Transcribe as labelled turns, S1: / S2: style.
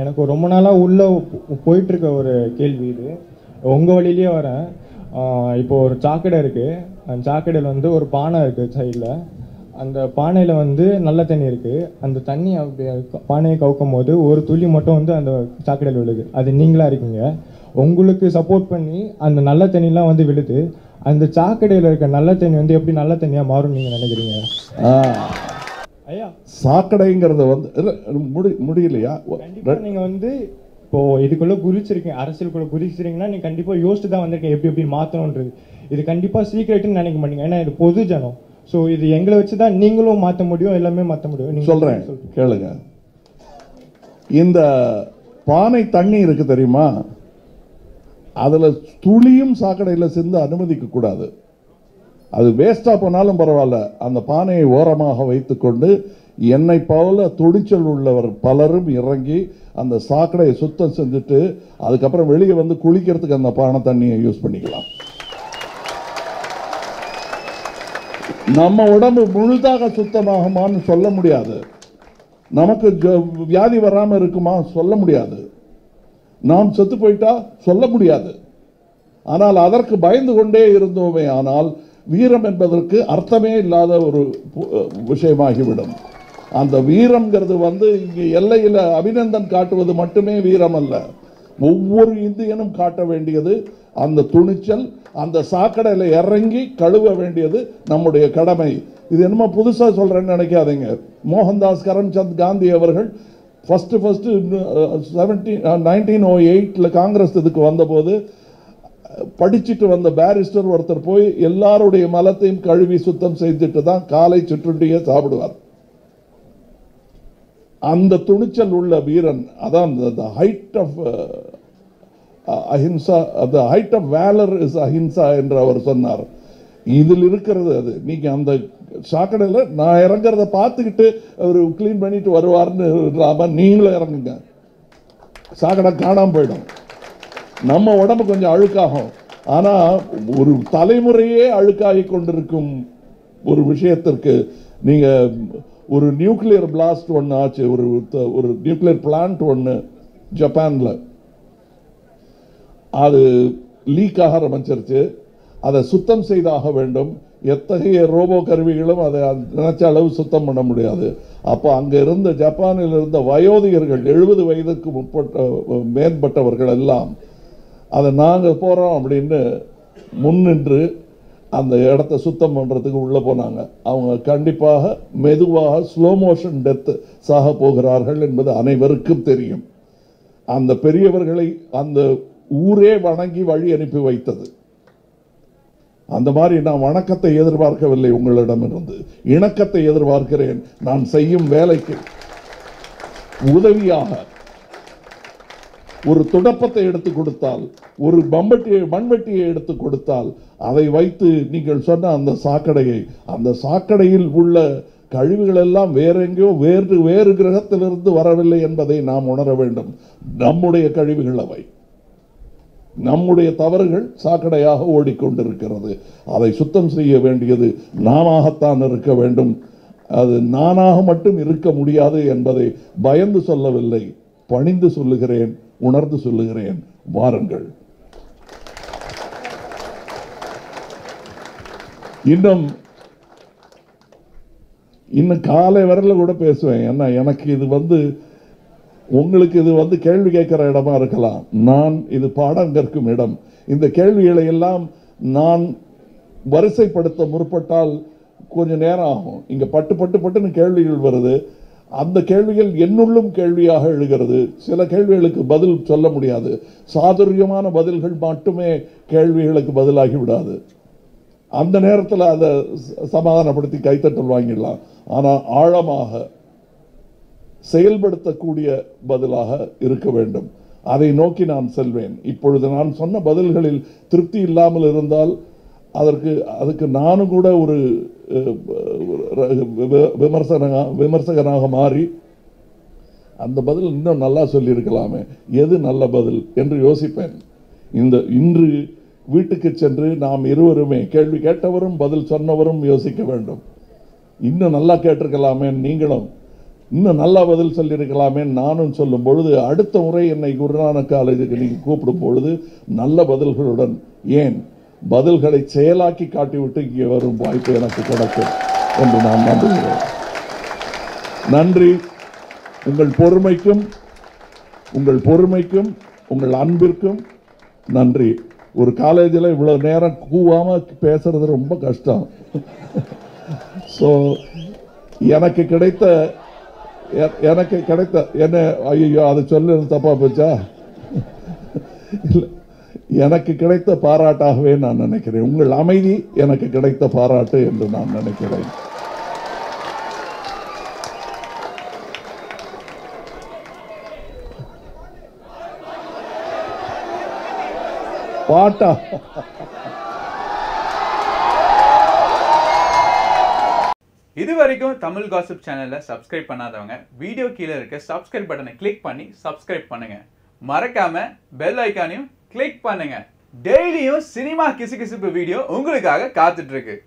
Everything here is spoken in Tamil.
S1: எனக்கு ரொம்ப நாளாக உள்ளே போயிட்டுருக்க ஒரு கேள்வி இது. உங்கள் வழியிலேயே வரேன். இப்போ ஒரு சாக்கடை இருக்குது அந்த சாக்கடையில் வந்து ஒரு பானை இருக்குது சைடில். அந்த பானையில் வந்து நல்ல தண்ணி இருக்குது அந்த தண்ணி அப்படி பானையை கவுக்கும் போது ஒரு துளி மட்டும் வந்து அந்த சாக்கடையில் விழுது. அது நீங்களாக இருக்கீங்க. உங்களுக்கு சப்போர்ட் பண்ணி அந்த நல்ல தண்ணிலாம் வந்து விழுது. அந்த சாக்கடையில் இருக்க நல்ல தண்ணி வந்து எப்படி நல்ல தண்ணியாக மாறும் நீங்கள் நினைக்கிறீங்க? ஐயா.
S2: சாக்கடைங்கிறத வந்து முடி முடியலையா?
S1: கண்டிப்பா நீங்க வந்து இப்போ இதுக்குள்ள குதிச்சிருக்கீங்க அரசியலுக்குள்ள குதிச்சிருக்கீங்கன்னா நீங்க கண்டிப்பா யோசிச்சு தான் வந்திருக்கீங்க எப்படி எப்படி மாத்தணும்ன்றது இது கண்டிப்பா சீக்கிரட்னு நினைக்க மாட்டீங்க. ஏன்னா இது பொது ஜனம். ஸோ இது எங்களை வச்சு தான் நீங்களும் மாத்த முடியும் எல்லாமே மாத்த முடியும். நீங்க
S2: சொல்றேன்
S1: சொல்லுங்க.
S2: கேளுங்க. இந்த பானை தண்ணி இருக்கு தெரியுமா? அதுல துளியும் சாக்கடையில சிந்து அனுமதிக்க கூடாது. அது வேஸ்ட்டாக போனாலும் பரவாயில்ல. அந்த பானையை ஓரமாக வைத்துக்கொண்டு என்னை போல துணிச்சல் உள்ளவர் பலரும் இறங்கி அந்த சாக்கடையை சுத்தம் செஞ்சுட்டு அதுக்கப்புறம் வெளியே வந்து குளிக்கிறதுக்கு அந்த பானை தண்ணியை யூஸ் பண்ணிக்கலாம். நம்ம உடம்பு முழுதாக சுத்தமாகுமான்னு சொல்ல முடியாது. நமக்கு வியாதி வராமல் இருக்குமா சொல்ல முடியாது. நாம் செத்து போயிட்டா சொல்ல முடியாது. ஆனால் அதற்கு பயந்து கொண்டே இருந்தோமே ஆனால் வீரம் என்பதற்கு அர்த்தமே இல்லாத ஒரு பு- விஷயமாகிவிடும். அந்த வீரம்ங்கிறது வந்து இங்கே எல்லையில் அபிநந்தன் காட்டுவது மட்டுமே வீரம் அல்ல. ஒவ்வொரு இந்தியனும் காட்ட வேண்டியது அந்த துணிச்சல் அந்த சாக்கடையில் இறங்கி கழுவ வேண்டியது நம்முடைய கடமை. இது என்னமோ புதுசாக சொல்கிறேன்னு நினைக்காதீங்க. மோகன்தாஸ் கரம்சந்த் காந்தி அவர்கள் first first seventeen nineteen O எயிட்டில் காங்கிரஸ் இதுக்கு வந்தபோது படிச்சுட்டு வந்த பேரிஸ்டர் ஒருத்தர் போய் எல்லாருடைய மலத்தையும் கழுவி சுத்தம் செய்துட்டு தான் காலை சிற்றுண்டியை சாப்பிடுவார். அந்த துணிச்சல் உள்ள வீரன் அதான் height of uh, ahimsa the height of valor is ahimsa என்று அவர் சொன்னார். இதில் இருக்கிறது அது. நீங்க அந்த சாக்கடையில் நான் இறங்குறத பார்த்துக்கிட்டு அவர் க்ளீன் பண்ணிட்டு வருவார்னு இல்லாமல் நீங்களும் இறங்குங்க. சாக்கடை காணாமல் போயிடும். நம்ம உடம்பு கொஞ்சம் அழுக்காகும். ஆனால் ஒரு தலைமுறையே அழுக்காகி கொண்டிருக்கும் ஒரு விஷயத்திற்கு நீங்க ஒரு நியூக்ளியர் பிளாஸ்ட் ஒன்று ஆச்சு ஒரு ஒரு நியூக்ளியர் பிளான்ட் ஒன்று ஜப்பானில். அது லீக் ஆக ஆரம்பிச்சிருச்சு. அதை சுத்தம் செய்தாக வேண்டும். எத்தகைய ரோபோ கருவிகளும் அதை நினைச்ச அளவு சுத்தம் பண்ண முடியாது. அப்போ அங்கே இருந்த ஜப்பானில் இருந்த வயோதிகர்கள் எழுபது வயதுக்கு முற்பட்ட மேற்பட்டவர்கள் எல்லாம் அதை நாங்கள் போகிறோம் அப்படின்னு முன்னின்று அந்த இடத்த சுத்தம் பண்ணுறதுக்கு உள்ளே போனாங்க. அவங்க கண்டிப்பாக மெதுவாக ஸ்லோ மோஷன் டெத்து சாக போகிறார்கள் என்பது அனைவருக்கும் தெரியும். அந்த பெரியவர்களை அந்த ஊரே வணங்கி வழி அனுப்பி வைத்தது. அந்த மாதிரி நான் வணக்கத்தை எதிர்பார்க்கவில்லை உங்களிடமிருந்து. இணக்கத்தை எதிர்பார்க்கிறேன். நான் செய்யும் வேலைக்கு உதவியாக ஒரு துடப்பத்தை எடுத்து கொடுத்தால் ஒரு பம்பட்டியை மண்வெட்டியை எடுத்து கொடுத்தால் அதை வைத்து நீங்கள் சொன்ன அந்த சாக்கடையை அந்த சாக்கடையில் உள்ள கழிவுகள் எல்லாம் வேற எங்கேயோ வேறு வேறு கிரகத்திலிருந்து வரவில்லை என்பதை நாம் உணர வேண்டும். நம்முடைய கழிவுகள் அவை. நம்முடைய தவறுகள் சாக்கடையாக ஓடிக்கொண்டிருக்கிறது. அதை சுத்தம் செய்ய வேண்டியது நாமாகத்தான் இருக்க வேண்டும். அது நானாக மட்டும் இருக்க முடியாது என்பதை பயந்து சொல்லவில்லை. பணிந்து சொல்லுகிறேன். உணர்ந்து சொல்லுகிறேன். வாருங்கள். இன்னும் இன்னும் காலை வரல கூட பேசுவேன். ஏன்னா எனக்கு இது வந்து உங்களுக்கு இது வந்து கேள்வி கேட்கிற இடமா இருக்கலாம். நான் இது பாடம் கற்கும் இடம். இந்த கேள்விகளை எல்லாம் நான் வரிசைப்படுத்த முற்பட்டால் கொஞ்சம் நேரம் ஆகும். இங்க பட்டு பட்டு பட்டுன்னு கேள்விகள் வருது. அந்த கேள்விகள் என்னுள்ளும் கேள்வியாக எழுகிறது. சில கேள்விகளுக்கு பதில் சொல்ல முடியாது. சாதுரியமான பதில்கள் மட்டுமே கேள்விகளுக்கு பதிலாகி விடாது. அந்த நேரத்தில் அதை ச- சமாதானப்படுத்தி கைத்தட்டல் வாங்கிடலாம். ஆனால் ஆழமாக செயல்படுத்தக்கூடிய பதிலாக இருக்க வேண்டும். அதை நோக்கி நான் செல்வேன். இப்பொழுது நான் சொன்ன பதில்களில் திருப்தி இல்லாமல் இருந்தால் அதற்கு அதுக்கு நானும் கூட ஒரு விமர்சன விமர்சகனாக மாறி அந்த பதில் இன்னும் நல்லா சொல்லியிருக்கலாமே. எது நல்ல பதில் என்று யோசிப்பேன். இந்த இன்று வீட்டுக்கு சென்று நாம் இருவருமே கேள்வி கேட்டவரும் பதில் சொன்னவரும் யோசிக்க வேண்டும். இன்னும் நல்லா கேட்டிருக்கலாமே நீங்களும். இன்னும் நல்லா பதில் சொல்லியிருக்கலாமே நானும் சொல்லும் பொழுது அடுத்த முறை என்னை குருநானக் காலேஜுக்கு நீங்கள் கூப்பிடும் பொழுது நல்ல பதில்களுடன் ஏன்? பதில்களை செயலாக்கி காட்டிவிட்டு இங்கே வரும் வாய்ப்பு எனக்கு கிடைக்கும் என்று நான் நம்புகிறேன். நன்றி. உங்கள் பொறுமைக்கும் உங்கள் பொறுமைக்கும் உங்கள் அன்பிற்கும் நன்றி. ஒரு காலேஜில் இவ்வளோ நேரம் கூவாம பேசுறது ரொம்ப கஷ்டம். ஸோ எனக்கு கிடைத்த எ- எனக்கு கிடைத்த என்ன ஐயோ அதை சொல்லு தப்பா போச்சா? இல்லை. எனக்கு கிடைத்த பாராட்டாகவே நான் நினைக்கிறேன். உங்கள் அமைதி எனக்கு கிடைத்த பாராட்டு என்று நான் நினைக்கிறேன். பாட்டா?
S3: இது வரைக்கும் தமிழ் காசிப் சேனலை சப்ஸ்கிரைப் பண்ணாதவங்க வீடியோ கீழே இருக்க சப்ஸ்கிரைப் பட்டனை கிளிக் பண்ணி சப்ஸ்கிரைப் பண்ணுங்க. மறக்காம பெல் ஐக்கானையும் கிளிக் பண்ணுங்க. டெய்லியும் சினிமா கிசுகிசுப்பு வீடியோ உங்களுக்காக காத்துட்டு இருக்கு.